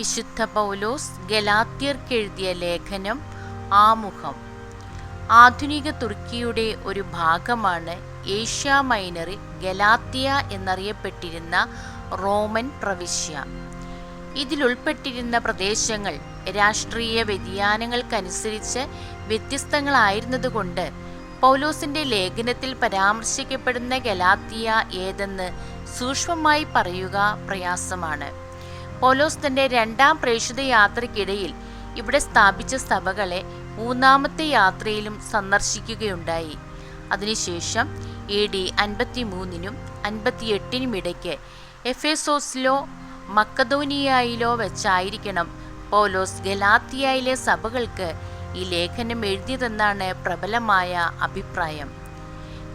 വിശുദ്ധ പൗലോസ് ഗലാത്യർക്കെഴുതിയ ലേഖനം ആമുഖം. ആധുനിക തുർക്കിയുടെ ഒരു ഭാഗമാണ് ഏഷ്യ മൈനറിൽ ഗലാത്തിയ എന്നറിയപ്പെട്ടിരുന്ന റോമൻ പ്രവിശ്യ. ഇതിലുൾപ്പെട്ടിരുന്ന പ്രദേശങ്ങൾ രാഷ്ട്രീയ വ്യതിയാനങ്ങൾക്കനുസരിച്ച് വ്യത്യസ്തങ്ങളായിരുന്നതുകൊണ്ട് പൗലോസിന്റെ ലേഖനത്തിൽ പരാമർശിക്കപ്പെടുന്ന ഗലാത്തിയ ഏതെന്ന് സൂക്ഷ്മമായി പറയുക പ്രയാസമാണ്. പൗലോസ് തന്റെ രണ്ടാം പ്രേക്ഷിത യാത്രയ്ക്കിടയിൽ ഇവിടെ സ്ഥാപിച്ച സഭകളെ മൂന്നാമത്തെ യാത്രയിലും സന്ദർശിക്കുകയുണ്ടായി. അതിനുശേഷം എ ഡി അൻപത്തി മൂന്നിനും അൻപത്തിയെട്ടിനും ഇടയ്ക്ക് എഫേസോസിലോ മക്കദോനിയയിലോ വെച്ചായിരിക്കണം പോലോസ് ഗലാത്തിയയിലെ സഭകൾക്ക് ഈ ലേഖനം എഴുതിയതെന്നാണ് പ്രബലമായ അഭിപ്രായം.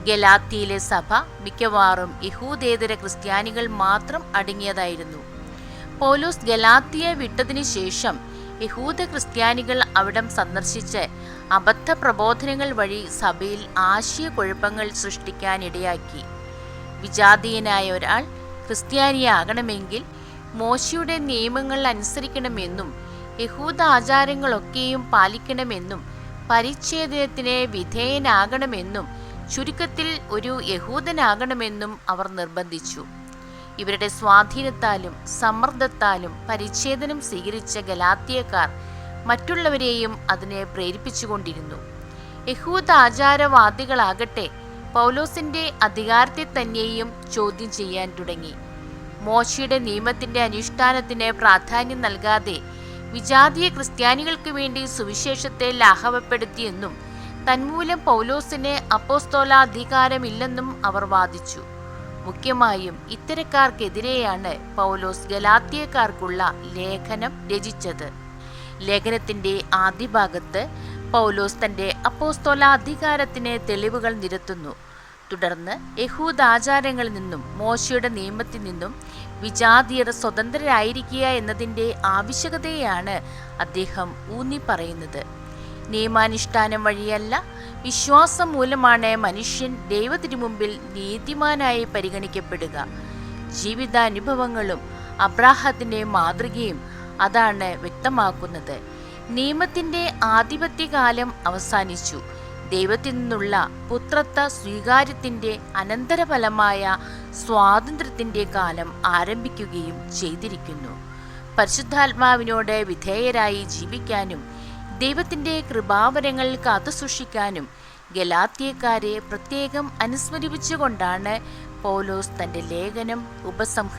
ഗലാത്തിയിലെ സഭ മിക്കവാറും യഹൂദേതര ക്രിസ്ത്യാനികൾ മാത്രം അടങ്ങിയതായിരുന്നു. പൗലോസ് ഗലാത്തിയെ വിട്ടതിനു ശേഷം യഹൂദ ക്രിസ്ത്യാനികൾ അവിടം സന്ദർശിച്ച് അബദ്ധ പ്രബോധനങ്ങൾ വഴി സഭയിൽ ആശയക്കുഴപ്പങ്ങൾ സൃഷ്ടിക്കാനിടയാക്കി. വിജാതീയനായ ഒരാൾ ക്രിസ്ത്യാനിയാകണമെങ്കിൽ മോശയുടെ നിയമങ്ങൾ അനുസരിക്കണമെന്നും യഹൂദ ആചാരങ്ങളൊക്കെയും പാലിക്കണമെന്നും പരിച്ഛേദനത്തിന് വിധേയനാകണമെന്നും ചുരുക്കത്തിൽ ഒരു യഹൂദനാകണമെന്നും അവർ നിർബന്ധിച്ചു. ഇവരുടെ സ്വാധീനത്താലും സമ്മർദ്ദത്താലും പരിച്ഛേദനം സ്വീകരിച്ച ഗലാത്തിയക്കാർ മറ്റുള്ളവരെയും അതിനെ പ്രേരിപ്പിച്ചുകൊണ്ടിരുന്നു. യഹൂദ ആചാരവാദികളാകട്ടെ പൗലോസിന്റെ അധികാരത്തെ തന്നെയും ചോദ്യം ചെയ്യാൻ തുടങ്ങി. മോശയുടെ നിയമത്തിന്റെ അനുഷ്ഠാനത്തിന് പ്രാധാന്യം നൽകാതെ വിജാതീയ ക്രിസ്ത്യാനികൾക്ക് വേണ്ടി സുവിശേഷത്തെ ലാഘവപ്പെടുത്തിയെന്നും തന്മൂലം പൗലോസിന് അപ്പോസ്തോലാധികാരമില്ലെന്നും അവർ വാദിച്ചു. മുഖ്യമായും ഇത്തരക്കാർക്കെതിരെയാണ് പൗലോസ് ഗലാത്തിയക്കാർക്കുള്ള ലേഖനം രചിച്ചത്. ലേഖനത്തിന്റെ ആദ്യ ഭാഗത്ത് പൗലോസ് തന്റെ അപ്പോസ്തോലാധികാരത്തിന് തെളിവുകൾ നിരത്തുന്നു. തുടർന്ന് യഹൂദ ആചാരങ്ങളിൽ നിന്നും മോശയുടെ നിയമത്തിൽ നിന്നും വിജാതീയർ സ്വതന്ത്രരായിരിക്കുക എന്നതിന്റെ ആവശ്യകതയാണ് അദ്ദേഹം ഊന്നി പറയുന്നത് നിയമാനുഷ്ഠാനം വഴിയല്ല വിശ്വാസം മൂലമാണ് മനുഷ്യൻ ദൈവത്തിനു മുമ്പിൽ നീതിമാനായി പരിഗണിക്കപ്പെടുക. ജീവിതാനുഭവങ്ങളും അബ്രാഹത്തിന്റെ മാതൃകയും അതാണ് വ്യക്തമാക്കുന്നത്. നിയമത്തിന്റെ ആധിപത്യകാലം അവസാനിച്ചു. ദൈവത്തിൽ നിന്നുള്ള പുത്രത്വ സ്വീകാര്യത്തിന്റെ അനന്തരഫലമായ സ്വാതന്ത്ര്യത്തിന്റെ കാലം ആരംഭിക്കുകയും ചെയ്തിരിക്കുന്നു. പരിശുദ്ധാത്മാവിനോട് വിധേയരായി ജീവിക്കാനും ദൈവത്തിന്റെ കൃപാവരങ്ങൾ കാത്തുസൂക്ഷിക്കാനും ഗലാത്യക്കാരെ പ്രത്യേകം അനുസ്മരിപ്പിച്ചുകൊണ്ടാണ് പൗലോസ് തന്റെ ലേഖനം ഉപസംഹ